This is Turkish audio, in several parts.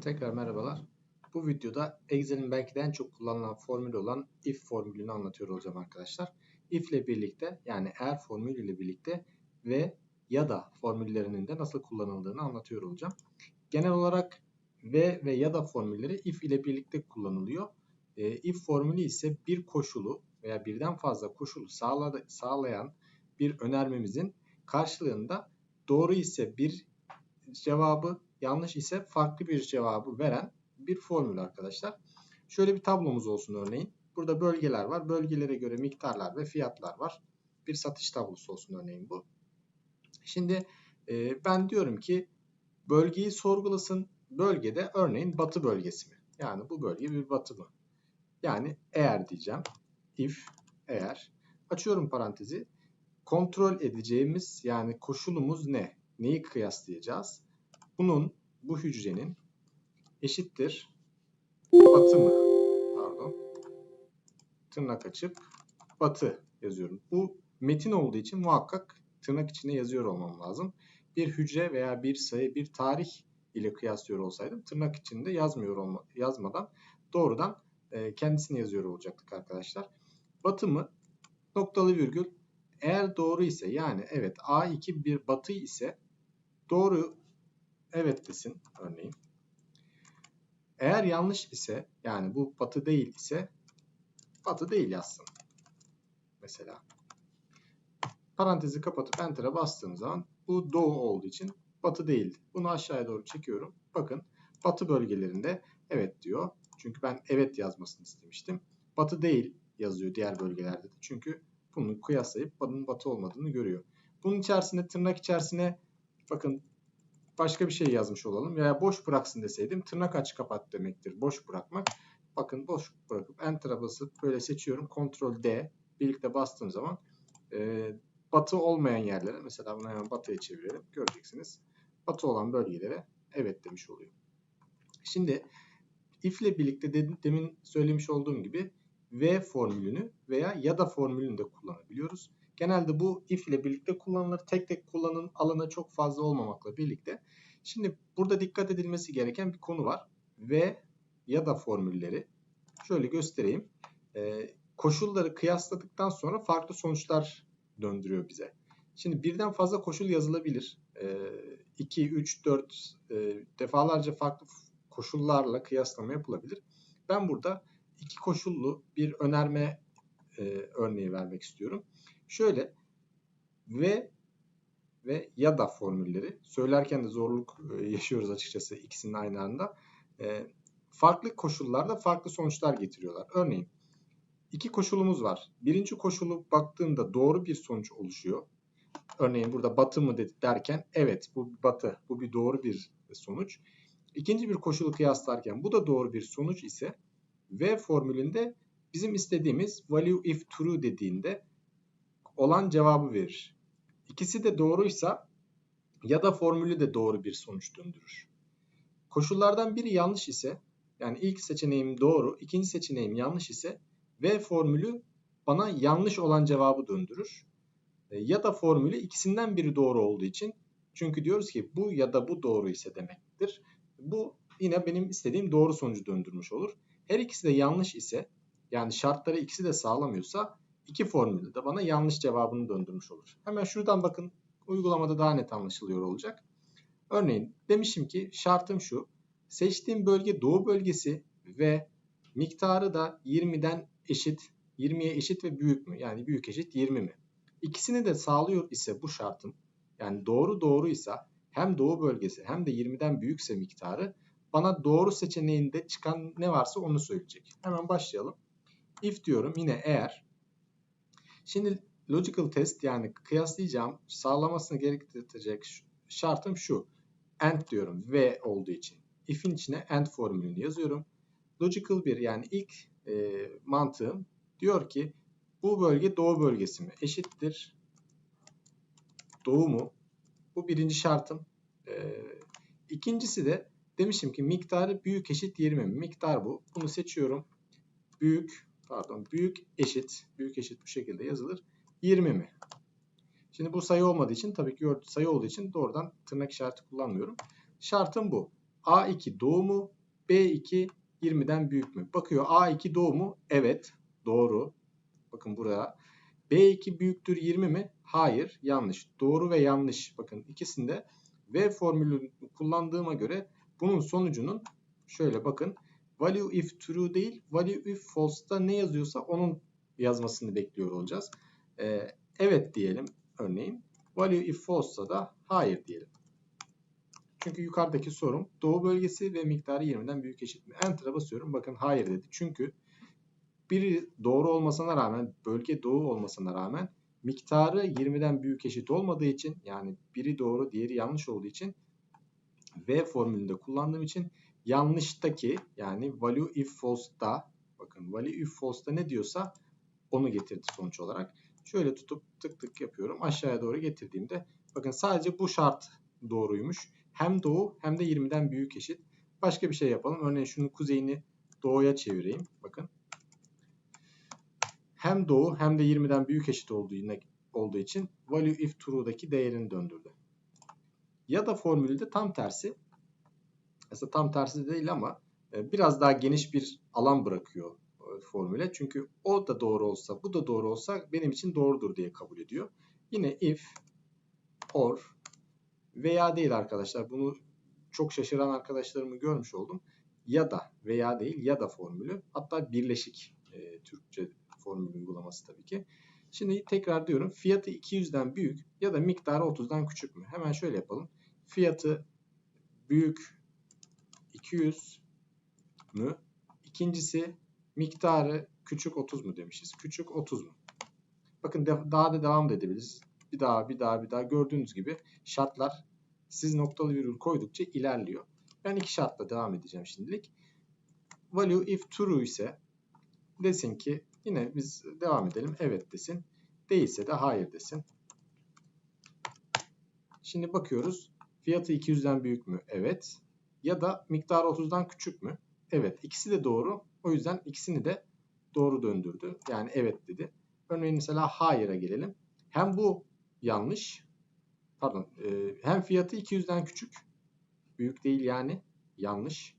Tekrar merhabalar. Bu videoda Excel'in belki de en çok kullanılan formülü olan if formülünü anlatıyor olacağım arkadaşlar. If ile birlikte yani eğer formülü ile birlikte ve ya da formüllerinin de nasıl kullanıldığını anlatıyor olacağım. Genel olarak ve ve ya da formülleri if ile birlikte kullanılıyor. E, if formülü ise bir koşulu veya birden fazla koşulu sağla, sağlayan bir önermemizin karşılığında doğru ise bir cevabı yanlış ise farklı bir cevabı veren bir formül arkadaşlar. Şöyle bir tablomuz olsun örneğin. Burada bölgeler var. Bölgelere göre miktarlar ve fiyatlar var. Bir satış tablosu olsun örneğin bu. Şimdi e, ben diyorum ki bölgeyi sorgulasın. Bölgede örneğin batı bölgesi mi? Yani bu bölge bir batı mı? Yani eğer diyeceğim. If, eğer. Açıyorum parantezi. Kontrol edeceğimiz yani koşulumuz ne? Neyi kıyaslayacağız? Bunun bu hücrenin eşittir batı mı? Pardon. Tırnak açıp batı yazıyorum. Bu metin olduğu için muhakkak tırnak içine yazıyor olmam lazım. Bir hücre veya bir sayı, bir tarih ile kıyaslıyor olsaydım tırnak içinde yazmıyor olma, yazmadan doğrudan e, kendisini yazıyor olacaktık arkadaşlar. Batı mı? Noktalı virgül. Eğer doğru ise yani evet A2 bir batı ise doğru evet desin örneğin. Eğer yanlış ise yani bu batı değil ise batı değil yazsın. Mesela. Parantezi kapatıp enter'a bastığım zaman bu doğu olduğu için batı değil. Bunu aşağıya doğru çekiyorum. Bakın batı bölgelerinde evet diyor. Çünkü ben evet yazmasını istemiştim. Batı değil yazıyor diğer bölgelerde de. Çünkü bunu kıyaslayıp bunun batı olmadığını görüyor. Bunun içerisinde tırnak içerisine bakın başka bir şey yazmış olalım. Veya boş bıraksın deseydim tırnak aç kapat demektir. Boş bırakmak. Bakın boş bırakıp Enter'a basıp böyle seçiyorum. Ctrl D birlikte bastığım zaman e, batı olmayan yerlere mesela bunu hemen batıya çevirelim. Göreceksiniz. Batı olan bölgelere evet demiş oluyor. Şimdi if ile birlikte de, demin söylemiş olduğum gibi v formülünü veya ya da formülünü de kullanabiliyoruz. Genelde bu if ile birlikte kullanılır. Tek tek kullanım alanı çok fazla olmamakla birlikte. Şimdi burada dikkat edilmesi gereken bir konu var. Ve ya da formülleri şöyle göstereyim. Ee, koşulları kıyasladıktan sonra farklı sonuçlar döndürüyor bize. Şimdi birden fazla koşul yazılabilir. 2, 3, 4 defalarca farklı koşullarla kıyaslama yapılabilir. Ben burada iki koşullu bir önerme e, örneği vermek istiyorum. Şöyle ve ve ya da formülleri söylerken de zorluk e, yaşıyoruz açıkçası ikisinin aynı anda. E, farklı koşullarda farklı sonuçlar getiriyorlar. Örneğin iki koşulumuz var. Birinci koşulu baktığımda doğru bir sonuç oluşuyor. Örneğin burada batı mı derken evet bu batı bu bir doğru bir sonuç. İkinci bir koşulu kıyaslarken bu da doğru bir sonuç ise V formülünde bizim istediğimiz value if true dediğinde olan cevabı verir. İkisi de doğruysa ya da formülü de doğru bir sonuç döndürür. Koşullardan biri yanlış ise yani ilk seçeneğim doğru, ikinci seçeneğim yanlış ise V formülü bana yanlış olan cevabı döndürür. E, ya da formülü ikisinden biri doğru olduğu için çünkü diyoruz ki bu ya da bu doğru ise demektir. Bu yine benim istediğim doğru sonucu döndürmüş olur. Her ikisi de yanlış ise yani şartları ikisi de sağlamıyorsa iki formülü de bana yanlış cevabını döndürmüş olur. Hemen şuradan bakın uygulamada daha net anlaşılıyor olacak. Örneğin demişim ki şartım şu. Seçtiğim bölge doğu bölgesi ve miktarı da 20'den eşit, 20'ye eşit ve büyük mü? Yani büyük eşit 20 mi? İkisini de sağlıyor ise bu şartım yani doğru doğruysa hem doğu bölgesi hem de 20'den büyükse miktarı bana doğru seçeneğinde çıkan ne varsa onu söyleyecek. Hemen başlayalım. If diyorum yine eğer Şimdi logical test yani kıyaslayacağım sağlamasını gerektirecek şartım şu. AND diyorum V olduğu için. If'in içine AND formülünü yazıyorum. Logical bir yani ilk e, mantığım diyor ki bu bölge doğu bölgesi mi? Eşittir doğu mu? Bu birinci şartım. E, ikincisi de demişim ki miktarı büyük eşit 20 mi? Miktar bu. Bunu seçiyorum. Büyük pardon büyük eşit büyük eşit bu şekilde yazılır. 20 mi? Şimdi bu sayı olmadığı için tabii ki sayı olduğu için doğrudan tırnak işareti kullanmıyorum. Şartım bu. A2 doğu mu? B2 20'den büyük mü? Bakıyor A2 doğu mu? Evet. Doğru. Bakın buraya. B2 büyüktür 20 mi? Hayır. Yanlış. Doğru ve yanlış. Bakın ikisinde V formülünü kullandığıma göre bunun sonucunun şöyle bakın. Value if true değil, value if false'da ne yazıyorsa onun yazmasını bekliyor olacağız. Ee, evet diyelim örneğin. Value if false'sa da hayır diyelim. Çünkü yukarıdaki sorum doğu bölgesi ve miktarı 20'den büyük eşit mi? Enter'a basıyorum. Bakın hayır dedi. Çünkü biri doğru olmasına rağmen bölge doğu olmasına rağmen miktarı 20'den büyük eşit olmadığı için yani biri doğru diğeri yanlış olduğu için V formülünde kullandığım için yanlıştaki yani value if false'da bakın value if false'da ne diyorsa onu getirdi sonuç olarak. Şöyle tutup tık tık yapıyorum. Aşağıya doğru getirdiğimde bakın sadece bu şart doğruymuş. Hem doğu hem de 20'den büyük eşit. Başka bir şey yapalım. Örneğin şunun kuzeyini doğuya çevireyim. Bakın. Hem doğu hem de 20'den büyük eşit olduğu, olduğu için value if true'daki değerini döndürdü. Ya da formülde tam tersi. Aslında tam tersi değil ama e, biraz daha geniş bir alan bırakıyor e, formüle. Çünkü o da doğru olsa, bu da doğru olsa benim için doğrudur diye kabul ediyor. Yine if, or veya değil arkadaşlar. Bunu çok şaşıran arkadaşlarımı görmüş oldum. Ya da veya değil ya da formülü. Hatta birleşik e, Türkçe formül uygulaması tabii ki. Şimdi tekrar diyorum fiyatı 200'den büyük ya da miktarı 30'dan küçük mü? Hemen şöyle yapalım. Fiyatı büyük 200 mü? İkincisi miktarı küçük 30 mu demişiz. Küçük 30 mu? Bakın daha da devam da edebiliriz. Bir daha bir daha bir daha gördüğünüz gibi şartlar siz noktalı virgül koydukça ilerliyor. Ben iki şartla devam edeceğim şimdilik. Value if true ise desin ki yine biz devam edelim. Evet desin. Değilse de hayır desin. Şimdi bakıyoruz. Fiyatı 200'den büyük mü? Evet. Ya da miktarı 30'dan küçük mü? Evet. İkisi de doğru. O yüzden ikisini de doğru döndürdü. Yani evet dedi. Örneğin mesela hayır'a gelelim. Hem bu yanlış. Pardon. E, hem fiyatı 200'den küçük. Büyük değil yani. Yanlış.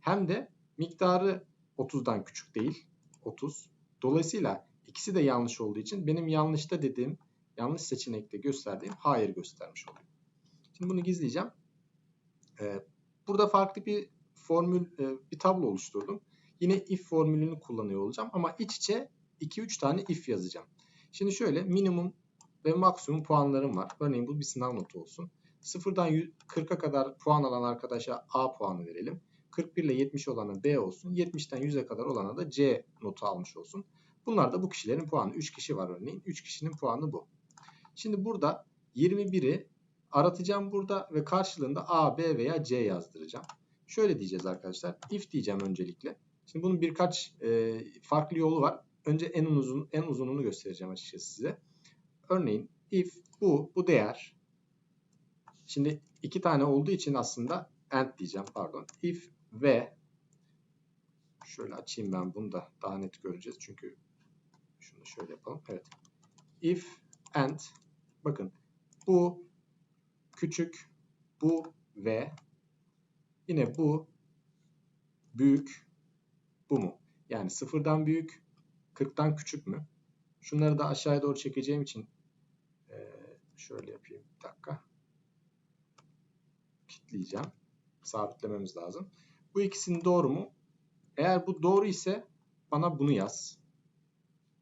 Hem de miktarı 30'dan küçük değil. 30. Dolayısıyla ikisi de yanlış olduğu için benim yanlışta dediğim yanlış seçenekte gösterdiğim hayır göstermiş oluyor. Şimdi bunu gizleyeceğim. Ee, burada farklı bir formül, e, bir tablo oluşturdum. Yine if formülünü kullanıyor olacağım ama iç içe 2-3 tane if yazacağım. Şimdi şöyle minimum ve maksimum puanlarım var. Örneğin bu bir sınav notu olsun. 0'dan 40'a kadar puan alan arkadaşa A puanı verelim. 41 ile 70 olana B olsun. 70'ten 100'e kadar olana da C notu almış olsun. Bunlar da bu kişilerin puanı. 3 kişi var örneğin. 3 kişinin puanı bu. Şimdi burada 21'i aratacağım burada ve karşılığında A, B veya C yazdıracağım. Şöyle diyeceğiz arkadaşlar. If diyeceğim öncelikle. Şimdi bunun birkaç e, farklı yolu var. Önce en uzun en uzununu göstereceğim açıkçası size. Örneğin if bu bu değer şimdi iki tane olduğu için aslında and diyeceğim pardon. If ve şöyle açayım ben bunu da daha net göreceğiz. Çünkü şunu şöyle yapalım. Evet. If and bakın bu küçük bu ve yine bu büyük bu mu? Yani sıfırdan büyük 40'tan küçük mü? Şunları da aşağıya doğru çekeceğim için şöyle yapayım. Bir dakika. Kitleyeceğim. Sabitlememiz lazım. Bu ikisinin doğru mu? Eğer bu doğru ise bana bunu yaz.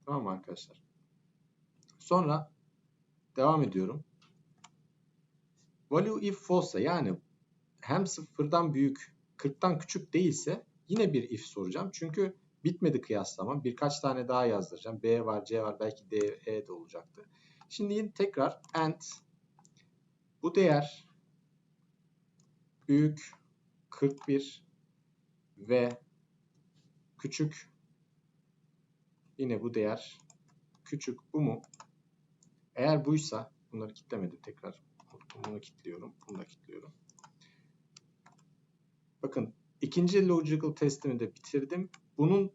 Tamam mı arkadaşlar? Sonra devam ediyorum. Value if false yani hem sıfırdan büyük 40'tan küçük değilse yine bir if soracağım. Çünkü bitmedi kıyaslama. Birkaç tane daha yazdıracağım. B var, C var, belki D, E de olacaktı. Şimdi yine tekrar and bu değer büyük 41 ve küçük yine bu değer küçük bu mu? Eğer buysa bunları kitlemedim tekrar. Bunu kilitliyorum. Bunu da kilitliyorum. Bakın ikinci logical testimi de bitirdim. Bunun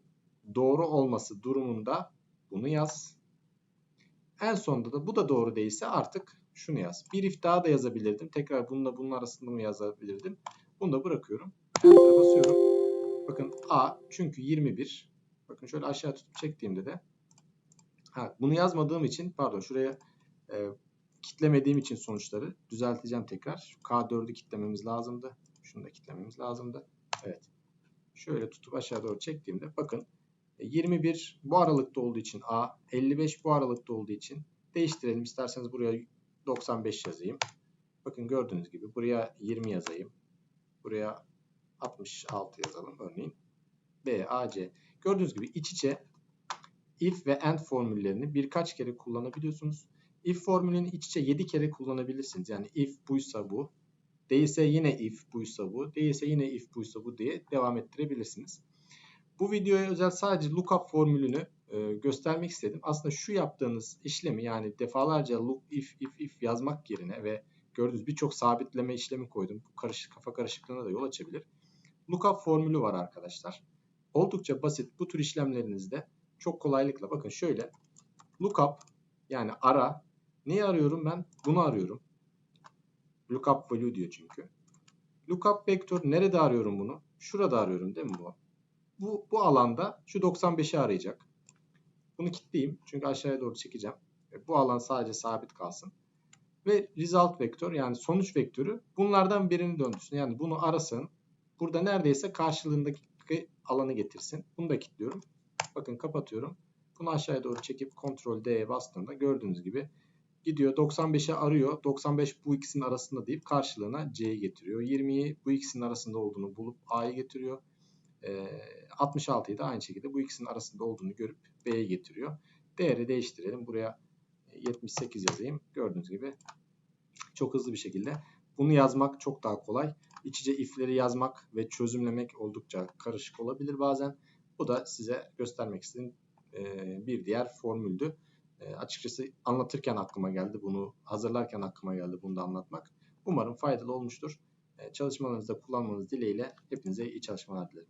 doğru olması durumunda bunu yaz. En sonunda da bu da doğru değilse artık şunu yaz. Bir if daha da yazabilirdim. Tekrar bununla bunun arasında mı yazabilirdim? Bunu da bırakıyorum. Enter'a basıyorum. Bakın A çünkü 21. Bakın şöyle aşağı tutup çektiğimde de ha, bunu yazmadığım için pardon şuraya e, kitlemediğim için sonuçları düzelteceğim tekrar. Şu K4'ü kitlememiz lazımdı. Şunu da kitlememiz lazımdı. Evet. Şöyle tutup aşağı doğru çektiğimde bakın 21 bu aralıkta olduğu için A, 55 bu aralıkta olduğu için değiştirelim. İsterseniz buraya 95 yazayım. Bakın gördüğünüz gibi buraya 20 yazayım. Buraya 66 yazalım örneğin. B, A, C. Gördüğünüz gibi iç içe if ve and formüllerini birkaç kere kullanabiliyorsunuz. If formülünü iç içe 7 kere kullanabilirsiniz. Yani if buysa bu, değilse yine if buysa bu, değilse yine if buysa bu diye devam ettirebilirsiniz. Bu videoya özel sadece lookup formülünü e, göstermek istedim. Aslında şu yaptığınız işlemi yani defalarca look if if if yazmak yerine ve gördüğünüz birçok sabitleme işlemi koydum. Bu karışık kafa karışıklığına da yol açabilir. Lookup formülü var arkadaşlar. Oldukça basit. Bu tür işlemlerinizde çok kolaylıkla bakın şöyle lookup yani ara neyi arıyorum ben? Bunu arıyorum. Lookup value diyor çünkü. Lookup vektör nerede arıyorum bunu? Şurada arıyorum değil mi bu? Bu, bu alanda şu 95'i arayacak. Bunu kilitleyeyim. Çünkü aşağıya doğru çekeceğim. Bu alan sadece sabit kalsın. Ve result vektör yani sonuç vektörü bunlardan birini döndürsün. Yani bunu arasın. Burada neredeyse karşılığındaki alanı getirsin. Bunu da kilitliyorum. Bakın kapatıyorum. Bunu aşağıya doğru çekip Ctrl D'ye bastığımda gördüğünüz gibi gidiyor 95'i arıyor. 95 bu ikisinin arasında deyip karşılığına C'yi getiriyor. 20'yi bu ikisinin arasında olduğunu bulup A'yı getiriyor. E, 66'yı da aynı şekilde bu ikisinin arasında olduğunu görüp B'ye getiriyor. Değeri değiştirelim. Buraya 78 yazayım. Gördüğünüz gibi çok hızlı bir şekilde. Bunu yazmak çok daha kolay. İç içe if'leri yazmak ve çözümlemek oldukça karışık olabilir bazen. Bu da size göstermek istediğim bir diğer formüldü. Açıkçası anlatırken aklıma geldi. Bunu hazırlarken aklıma geldi bunu da anlatmak. Umarım faydalı olmuştur. Çalışmalarınızda kullanmanız dileğiyle hepinize iyi çalışmalar dilerim.